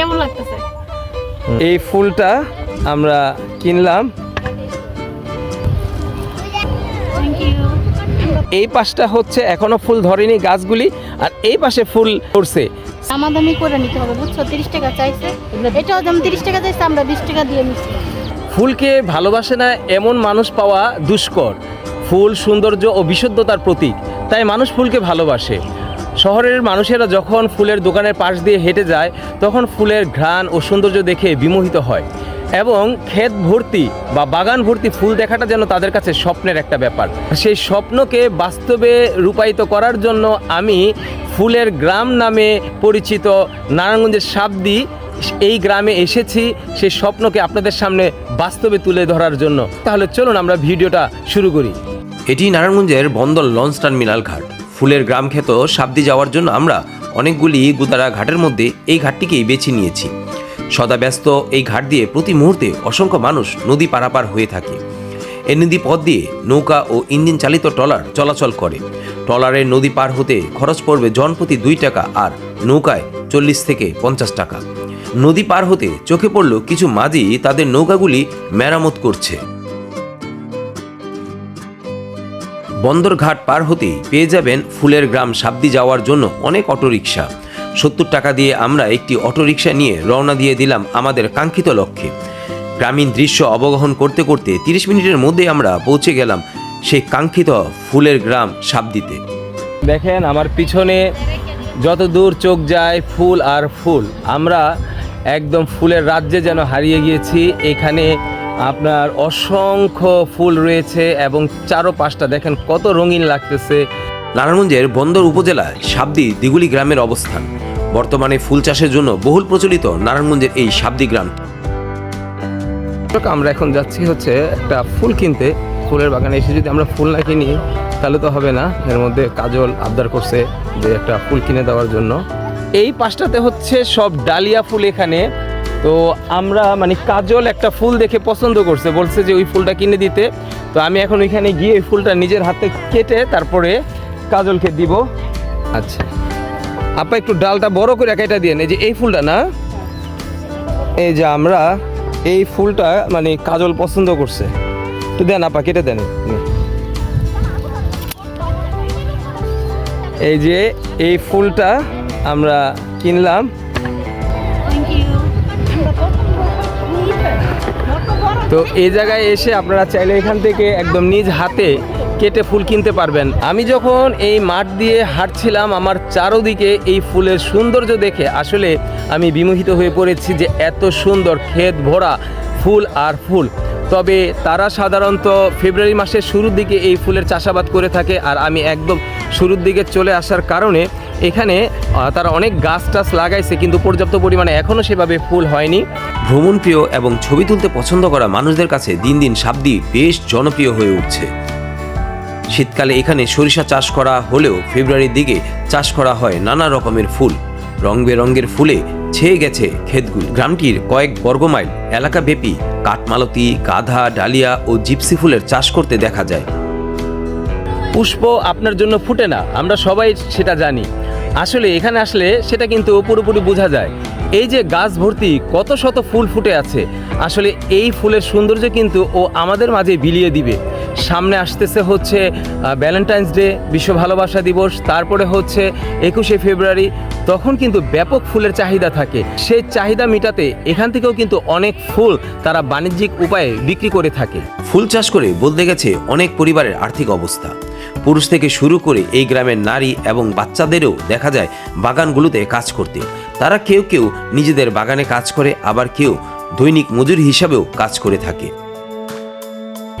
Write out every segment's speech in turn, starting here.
কেমন লাগতেছে? এই ফুলটা আমরা কিনলাম। এই পাশটা হচ্ছে এখনও ফুল ধরেনি গাছগুলি আর এই পাশে ফুল ধরছে। দামাদামি করে নিতে হবে বুঝছ? তিরিশ টাকা চাইছে। এটাও যেমন তিরিশ টাকা চাইছে আমরা বিশ টাকা দিয়ে নিচ্ছি ফুলকে ভালোবাসে না এমন মানুষ পাওয়া দুষ্কর। ফুল সৌন্দর্য ও বিশুদ্ধতার প্রতীক তাই মানুষ ফুলকে ভালোবাসে। শহরের মানুষেরা যখন ফুলের দোকানের পাশ দিয়ে হেঁটে যায়, তখন ফুলের ঘ্রাণ ও সৌন্দর্য দেখে বিমোহিত হয়। এবং ক্ষেত ভর্তি বা বাগান ভর্তি ফুল দেখাটা যেন তাদের কাছে স্বপ্নের একটা ব্যাপার। সেই স্বপ্নকে বাস্তবে রূপায়িত করার জন্য আমি ফুলের গ্রাম নামে পরিচিত নারায়ণগঞ্জের সাবদি এই গ্রামে এসেছি। সেই স্বপ্নকে আপনাদের সামনে বাস্তবে তুলে ধরার জন্য। তাহলে চলুন আমরা ভিডিওটা শুরু করি। এটি নারায়ণগঞ্জের বন্দর লঞ্চ টার্মিনাল ঘাট। ফুলের গ্রাম খ্যাত সাবদি যাওয়ার জন্য আমরা অনেকগুলি গুদারা ঘাটের মধ্যে এই ঘাটটিকেই বেছে নিয়েছি। সদা ব্যস্ত এই ঘাট দিয়ে প্রতি মুহূর্তে অসংখ্য মানুষ নদী পারাপার হয়ে থাকে। এই নদী পথ দিয়ে নৌকা ও ইঞ্জিন চালিত ট্রলার চলাচল করে। ট্রলারের নদী পার হতে খরচ পড়বে জনপ্রতি দুই টাকা আর নৌকায় চল্লিশ থেকে পঞ্চাশ টাকা। নদী পার হতে চোখে পড়ল কিছু মাঝি তাদের নৌকাগুলি মেরামত করছে। বন্দরঘাট পার হতেই পেয়ে যাবেন ফুলের গ্রাম সাবদি যাওয়ার জন্য অনেক অটোরিকশা। সত্তর টাকা দিয়ে আমরা একটি অটোরিকশা নিয়ে রওনা দিয়ে দিলাম আমাদের কাঙ্ক্ষিত লক্ষ্যে। গ্রামীণ দৃশ্য অবগাহন করতে করতে তিরিশ মিনিটের মধ্যে আমরা পৌঁছে গেলাম সেই কাঙ্ক্ষিত ফুলের গ্রাম সাবদিতে। দেখেন আমার পিছনে যত দূর চোখ যায় ফুল আর ফুল, আমরা একদম ফুলের রাজ্যে যেন হারিয়ে গিয়েছি, এখানে আপনার অসংখ্য ফুল রয়েছে এবং চারো পাঁচটা দেখেন কত রঙিন লাগতেছে। নারায়ণগঞ্জের বন্দর উপজেলায় সাবদি দিগুলি গ্রামের অবস্থান। বর্তমানে ফুল চাষের জন্য বহুল প্রচলিত নারায়ণগঞ্জের এই সাবদি গ্রাম। আমরা এখন যাচ্ছি হচ্ছে একটা ফুল কিনতে। ফুলের বাগানে এসে যদি আমরা ফুল না কিনি তাহলে তো হবে না। এর মধ্যে কাজল আবদার করছে যে একটা ফুল কিনে দেওয়ার জন্য। এই পাশটাতে হচ্ছে সব ডালিয়া ফুল এখানে। তো আমরা মানে কাজল একটা ফুল দেখে পছন্দ করছে, বলছে যে ওই ফুলটা কিনে দিতে। তো আমি এখন ওইখানে গিয়ে ওই ফুলটা নিজের হাতে কেটে তারপরে কাজলকে দিব। আচ্ছা। আপা একটু ডালটা বড় করে কেটে দিয়ে এই যে এই ফুলটা না? এই যে আমরা এই ফুলটা মানে কাজল পছন্দ করছে। তো দেন আপা, কেটে দেন। এই যে এই ফুলটা আমরা কিনলাম। তো এই জায়গায় এসে আপনারা চাইলে এখান থেকে একদম নিজ হাতে কেটে ফুল কিনতে পারবেন। আমি যখন এই মাঠ দিয়ে হাঁটছিলাম, আমার চারোদিকে এই ফুলের সৌন্দর্য দেখে আসলে আমি বিমোহিত হয়ে পড়েছি যে এত সুন্দর ক্ষেত ভরা ফুল আর ফুল। তবে তারা সাধারণত ফেব্রুয়ারি মাসের শুরুর দিকে এই ফুলের চাষাবাদ করে থাকে আর আমি একদম শুরুর দিকে চলে আসার কারণে এখানে তারা অনেক গাছ টাছ লাগাইছে কিন্তু পর্যাপ্ত পরিমাণে এখনও সেভাবে ফুল হয়নি। ভ্রমণপ্রিয় এবং ছবি তুলতে পছন্দ করা মানুষদের কাছে দিন দিন সাবদি বেশ জনপ্রিয় হয়ে উঠছে। শীতকালে এখানে সরিষা চাষ করা হলেও ফেব্রুয়ারির দিকে চাষ করা হয় নানা রকমের ফুল। রং বেরঙের ফুলে ছেয়ে গেছে ক্ষেতগুলি গ্রামটির কয়েক বর্গমাইল এলাকাব্যাপী কাঠমালতি, গাধা, ডালিয়া ও জিপসি ফুলের চাষ করতে দেখা যায়। পুষ্প আপনার জন্য ফুটে না, আমরা সবাই সেটা জানি। আসলে এখানে আসলে সেটা কিন্তু পুরোপুরি বোঝা যায়। এই যে গাছ ভর্তি কত শত ফুল ফুটে আছে, আসলে এই ফুলের সৌন্দর্য কিন্তু ও আমাদের মাঝে বিলিয়ে দিবে। সামনে আসতেছে হচ্ছে ভ্যালেন্টাইন্স ডে বিশ্ব ভালোবাসা দিবস, তারপরে হচ্ছে একুশে ফেব্রুয়ারি, তখন কিন্তু ব্যাপক ফুলের চাহিদা থাকে। সেই চাহিদা মেটাতে এখান থেকেও কিন্তু অনেক ফুল তারা বাণিজ্যিক উপায়ে বিক্রি করে থাকে। ফুল চাষ করে বলতে গেছে অনেক পরিবারের আর্থিক অবস্থা। পুরুষ থেকে শুরু করে এই গ্রামের নারী এবং বাচ্চাদেরও দেখা যায় বাগানগুলোতে কাজ করতে। তারা কেউ কেউ নিজেদের বাগানে কাজ করে, আবার কেউ দৈনিক মজুরি হিসাবেও কাজ করে থাকে।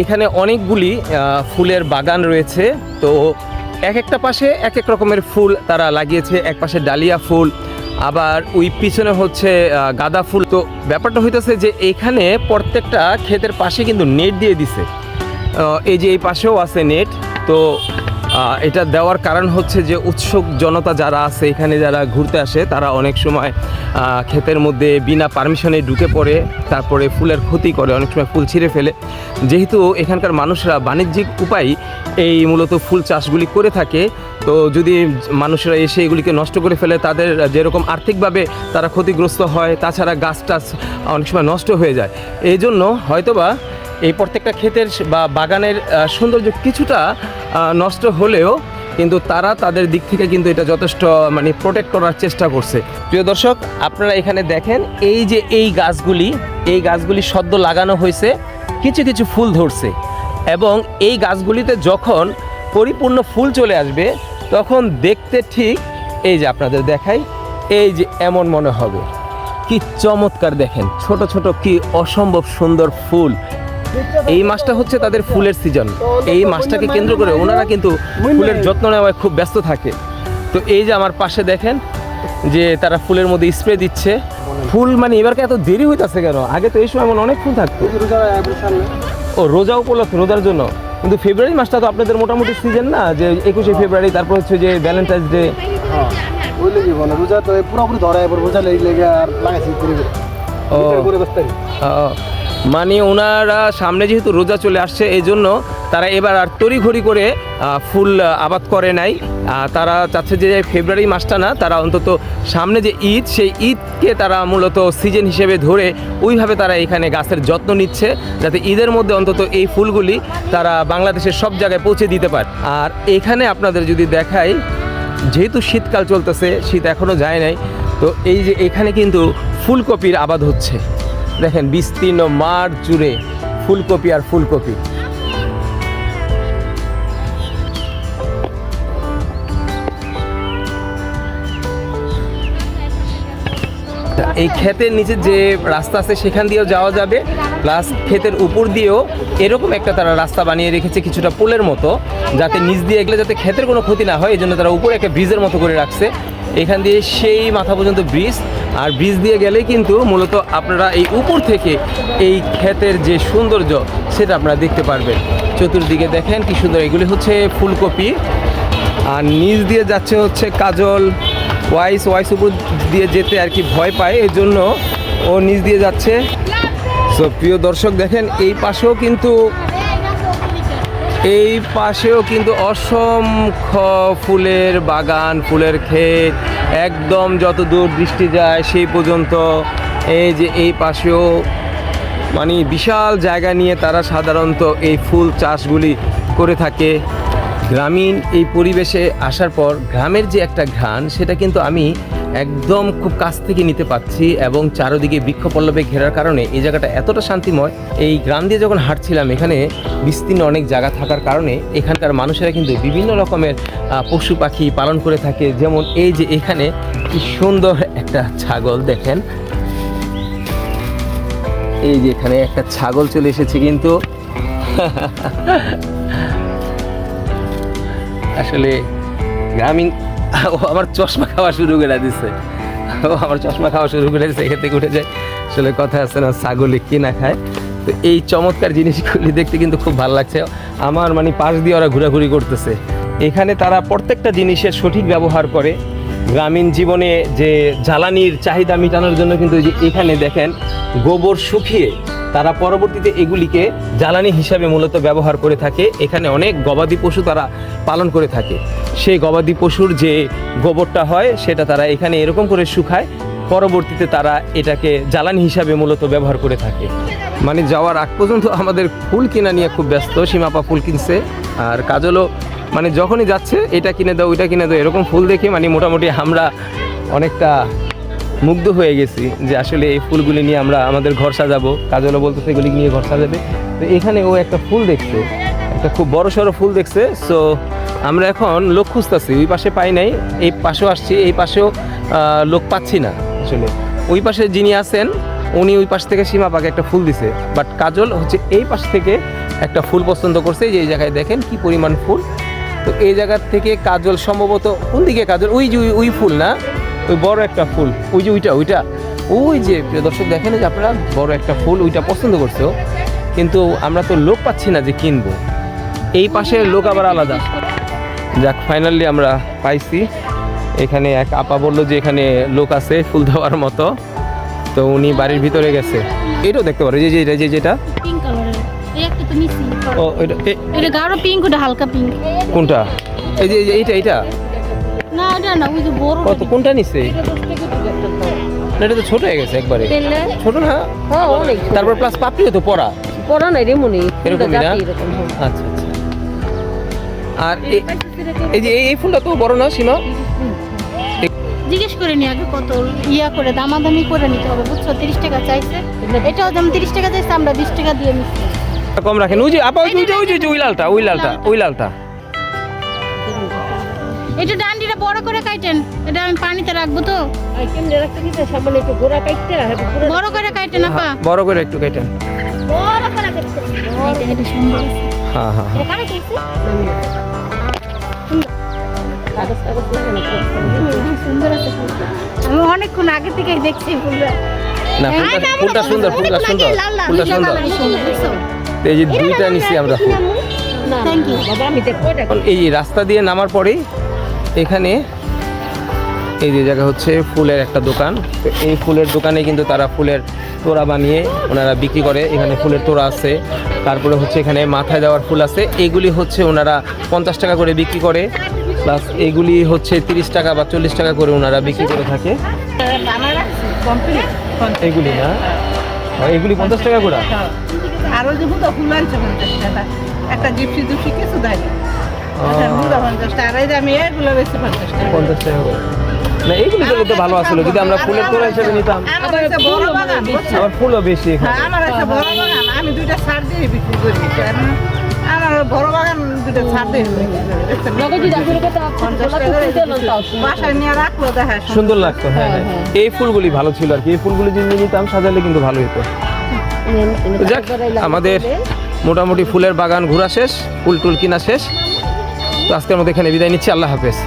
এখানে অনেকগুলি ফুলের বাগান রয়েছে। তো এক একটা পাশে এক এক রকমের ফুল তারা লাগিয়েছে। এক পাশে ডালিয়া ফুল, আবার ওই পিছনে হচ্ছে গাঁদা ফুল। তো ব্যাপারটা হইতেছে যে এখানে প্রত্যেকটা ক্ষেতের পাশে কিন্তু নেট দিয়ে দিছে। এই যে এই পাশেও আছে নেট, তো এটা দেওয়ার কারণ হচ্ছে যে উৎসুক জনতা যারা আছে, এখানে যারা ঘুরতে আসে, তারা অনেক সময় ক্ষেতের মধ্যে বিনা পারমিশনে ঢুকে পড়ে, তারপরে ফুলের ক্ষতি করে, অনেক সময় ফুল ছিঁড়ে ফেলে। যেহেতু এখানকার মানুষরা বাণিজ্যিক উপায় এই মূলত ফুল চাষগুলি করে থাকে, তো যদি মানুষরা এসে এগুলিকে নষ্ট করে ফেলে, তাদের যেরকম আর্থিকভাবে তারা ক্ষতিগ্রস্ত হয়, তাছাড়া গাছ টাছ অনেক সময় নষ্ট হয়ে যায়। এই জন্য হয়তোবা এই প্রত্যেকটা ক্ষেতের বা বাগানের সৌন্দর্য কিছুটা নষ্ট হলেও কিন্তু তারা তাদের দিক থেকে কিন্তু এটা যথেষ্ট মানে প্রোটেক্ট করার চেষ্টা করছে। প্রিয় দর্শক, আপনারা এখানে দেখেন, এই যে এই গাছগুলি এই গাছগুলি সদ্য লাগানো হয়েছে, কিছু কিছু ফুল ধরছে এবং এই গাছগুলিতে যখন পরিপূর্ণ ফুল চলে আসবে, তখন দেখতে ঠিক এই যে আপনাদের দেখাই, এই যে এমন মনে হবে। কি চমৎকার দেখেন, ছোট ছোট কি অসম্ভব সুন্দর ফুল। এই মাসটা হচ্ছে তাদের ফুলের সিজন এই মাসটাকে কেন্দ্র করে ওনারা কিন্তু ফুলের যত্ন নেওয়ায় খুব ব্যস্ত থাকে। তো এই যে আমার পাশে দেখেন যে তারা ফুলের মধ্যে স্প্রে দিচ্ছে। ফুল মানে এবারকে এত দেরি হইতাছে কেন? আগে তো এই সময় এমন অনেক ফুল থাকতো। ও রোজা উপলক্ষে রোজার জন্য। কিন্তু ফেব্রুয়ারি মাসটা তো আপনাদের মোটামুটি সিজন না? যে একুশে ফেব্রুয়ারি তারপর হচ্ছে যে ভ্যালেন্টাইন্স ডে রোজা তো পুরোপুরি ধরা এবার রোজা লেগে লেগে আর লাগাইছি করে ও, মানে ওনারা সামনে যেহেতু রোজা চলে আসছে এই জন্য তারা এবার আর তড়িঘড়ি করে ফুল আবাদ করে নাই। তারা চাচ্ছে যে ফেব্রুয়ারি মাসটা না, তারা অন্তত সামনে যে ঈদ, সেই ঈদকে তারা মূলত সিজন হিসেবে ধরে ওইভাবে তারা এখানে গাছের যত্ন নিচ্ছে, যাতে ঈদের মধ্যে অন্তত এই ফুলগুলি তারা বাংলাদেশের সব জায়গায় পৌঁছে দিতে পারে। আর এখানে আপনাদের যদি দেখাই, যেহেতু শীতকাল চলতেছে, শীত এখনও যায় নাই, তো এই যে এখানে কিন্তু ফুলকপির আবাদ হচ্ছে। দেখেন, বিস্তীর্ণ মাঠ জুড়ে ফুলকপি আর ফুলকপি। এই ক্ষেতের নিচে যে রাস্তা আছে, সেখান দিয়েও যাওয়া যাবে। প্লাস ক্ষেতের উপর দিয়েও এরকম একটা তারা রাস্তা বানিয়ে রেখেছে কিছুটা পোলের মতো, যাতে নিচ দিয়ে এগুলো যাতে ক্ষেতের কোনো ক্ষতি না হয় এই জন্য তারা উপরে একটা ব্রিজের মতো করে রাখছে। এখান দিয়ে সেই মাথা পর্যন্ত ব্রিজ, আর ব্রিজ দিয়ে গেলেই কিন্তু মূলত আপনারা এই উপর থেকে এই ক্ষেতের যে সৌন্দর্য, সেটা আপনারা দেখতে পারবেন। চতুর্দিকে দেখেন কি সুন্দর, এগুলি হচ্ছে ফুলকপি, আর নিচ দিয়ে যাচ্ছে হচ্ছে কাজল, ওয়াইস ওয়াইস উপর দিয়ে যেতে আর কি ভয় পায় এর জন্য ও নিচ দিয়ে যাচ্ছে। সো প্রিয় দর্শক, দেখেন এই পাশেও কিন্তু এই পাশেও কিন্তু অসংখ্য ফুলের বাগান, ফুলের ক্ষেত। একদম যত দূর দৃষ্টি যায় সেই পর্যন্ত এই যে এই পাশেও মানে বিশাল জায়গা নিয়ে তারা সাধারণত এই ফুল চাষগুলি করে থাকে। গ্রামীণ এই পরিবেশে আসার পর গ্রামের যে একটা ঘ্রাণ, সেটা কিন্তু আমি একদম খুব কাছ থেকে নিতে পাচ্ছি এবং চারদিকে বৃক্ষপল্লবে ঘেরার কারণে এই জায়গাটা এতটা শান্তিময়। এই গ্রাম দিয়ে যখন হাঁটছিলাম, এখানে বিস্তীর্ণ অনেক জায়গা থাকার কারণে এখানকার মানুষেরা কিন্তু বিভিন্ন রকমের পশু পাখি পালন করে থাকে। যেমন এই যে এখানে কি সুন্দর একটা ছাগল দেখেন। এই যে এখানে একটা ছাগল চলে এসেছে কিন্তু। আসলে গ্রামীণ ও আমার চশমা খাওয়া শুরু করে দিছে। ও আমার চশমা খাওয়া শুরু করে দিছে, এখান থেকে উঠে যায়। আসলে কথা আছে না, ছাগলে কি না খায়। তো এই চমৎকার জিনিসগুলি দেখতে কিন্তু খুব ভালো লাগছে। আমার মানে পাশ দিয়ে ওরা ঘোরাঘুরি করতেছে। এখানে তারা প্রত্যেকটা জিনিসের সঠিক ব্যবহার করে। গ্রামীণ জীবনে যে জ্বালানির চাহিদা মেটানোর জন্য কিন্তু যে এখানে দেখেন, গোবর শুকিয়ে তারা পরবর্তীতে এগুলিকে জ্বালানি হিসাবে মূলত ব্যবহার করে থাকে। এখানে অনেক গবাদি পশু তারা পালন করে থাকে। সেই গবাদি পশুর যে গোবরটা হয়, সেটা তারা এখানে এরকম করে শুকায়, পরবর্তীতে তারা এটাকে জ্বালানি হিসাবে মূলত ব্যবহার করে থাকে। মানে যাওয়ার আগ পর্যন্ত আমাদের ফুল কিনা নিয়ে খুব ব্যস্ত, সীমাপা ফুল কিনছে, আর কাজলও মানে যখনই যাচ্ছে, এটা কিনে দাও, ওইটা কিনে দাও, এরকম ফুল দেখে মানে মোটামুটি আমরা অনেকটা মুগ্ধ হয়ে গেছি যে আসলে এই ফুলগুলি নিয়ে আমরা আমাদের ঘর সাজাবো। কাজলও বলতেছে এগুলি নিয়ে ঘর সাজাবে। তো এখানে ও একটা ফুল দেখছে, একটা খুব বড় সড়ো ফুল দেখছে। সো আমরা এখন লোক খুঁজতেছি, ওই পাশে পাই নাই, এই পাশেও আসছি, এই পাশেও লোক পাচ্ছি না আসলে। ওই পাশে যিনি আছেন, উনি ওই পাশ থেকে সীমা পাকে একটা ফুল দিছে। বাট কাজল হচ্ছে এই পাশ থেকে একটা ফুল পছন্দ করছে, যে এই জায়গায় দেখেন কি পরিমাণ ফুল। তো এই জায়গার থেকে কাজল সম্ভবত কোন দিকে কাজল? ওই যে ওই- ফুল না? ওই বড় একটা ফুল। ওই যে ওইটা ওইটা। ওই যে, প্রিয় দর্শক, দেখেন যে আপনারা বড় একটা ফুল, ওইটা পছন্দ করছ কিন্তু আমরা তো লোক পাচ্ছি না যে কিনবো। এই পাশের লোক আবার আলাদা। যাক ফাইনালি আমরা পাইছি। এখানে এক আপা বলল যে এখানে লোক আছে ফুল দেওয়ার মতো। তো উনি বাড়ির ভিতরে গেছে। এটাও দেখতে পারো যে যে যে- যে যেটা ও এটা এটা গাঢ় পিঙ্ক ওটা হালকা পিঙ্ক কোনটা? এই যে এইটা এইটা? না ওটা না ওই যে বড় কত কোনটা নিছে? না, এটা তো ছোট হয়ে গেছে একবারে। ছোট না? হ্যাঁ অনেক তারপর প্লাস পাপড়িও তো পড়া। পড়া নাই রে মনে এরকমই না। আচ্ছা আচ্ছা। আর এই যে এই ফুলটা তো বড় না সীমা? জিজ্ঞেস করে নি আগে কত ইয়া করে দামাদামি করে নিতে হবে বুঝছ? তিরিশ টাকা চাইছে। এটাও দাম তিরিশ টাকা চাইছে আমরা বিশ টাকা দিয়ে নিচ্ছি। কম রাখেন। ওই যে আপা ওই যে ওই যে ওই লালটা ওই লালটা ওই লালটা। এটা ডান্ডিটা বড় করে কাটেন এটা আমি পানিতে রাখব তো। কেমনে রাখতে দিতে সামনে একটু গোড়া কাটতে বড় করে কাটেন আপা। বড় করে একটু কেটেন বড় করে কাটেন এটা এটা সুন্দর হ্যাঁ হ্যাঁ হ্যাঁ। এটা কারা চাইছে কাগজ কাগজ লাগে না হুম, সুন্দর আছে ফুলটা। আমি অনেকক্ষণ আগে থেকে দেখছি ফুলটা না ফুলটা সুন্দর। ফুলটা সুন্দর ফুলটা সুন্দর তো এই যে দুইটা নিছি আমরা। ফুল এই রাস্তা দিয়ে নামার পরেই এখানে এই যে জায়গা হচ্ছে ফুলের একটা দোকান। তো এই ফুলের দোকানে কিন্তু তারা ফুলের তোড়া বানিয়ে ওনারা বিক্রি করে। এখানে ফুলের তোড়া আছে। তারপরে হচ্ছে এখানে মাথায় দেওয়ার ফুল আছে। এগুলি হচ্ছে ওনারা পঞ্চাশ টাকা করে বিক্রি করে। প্লাস এগুলি হচ্ছে তিরিশ টাকা বা চল্লিশ টাকা করে ওনারা বিক্রি করে থাকে। এগুলি না। এগুলি পঞ্চাশ টাকা করে? আরও যে বুধা ফুল আনছে পঞ্চাশ টাকা একটা জিপসি জিপসি কিছু দেয় না। আচ্ছা, পঞ্চাশ টাকা আর আমি এগুলো বেশি পঞ্চাশ টাকা পঞ্চাশ টাকা না এইগুলি দিলে তো ভালো আসলো যদি আমরা ফুলের তোড়া হিসেবে নিতাম। আমার একটা বড় বাগান ফুলও বেশি হ্যাঁ, আমার একটা বড় বাগান আমি দুইটা সার দিয়ে বিক্রি করি আমার বড় বাগান সুন্দর লাগতো হ্যাঁ হ্যাঁ। এই ফুলগুলি ভালো ছিল আর কি। এই ফুলগুলি যদি নিতাম সাজালে কিন্তু ভালো হতো। যাক, আমাদের মোটামুটি ফুলের বাগান ঘোরা শেষ, ফুল টুল কিনা শেষ। তো আজকের মধ্যে এখানে বিদায় নিচ্ছি, আল্লাহ হাফেজ।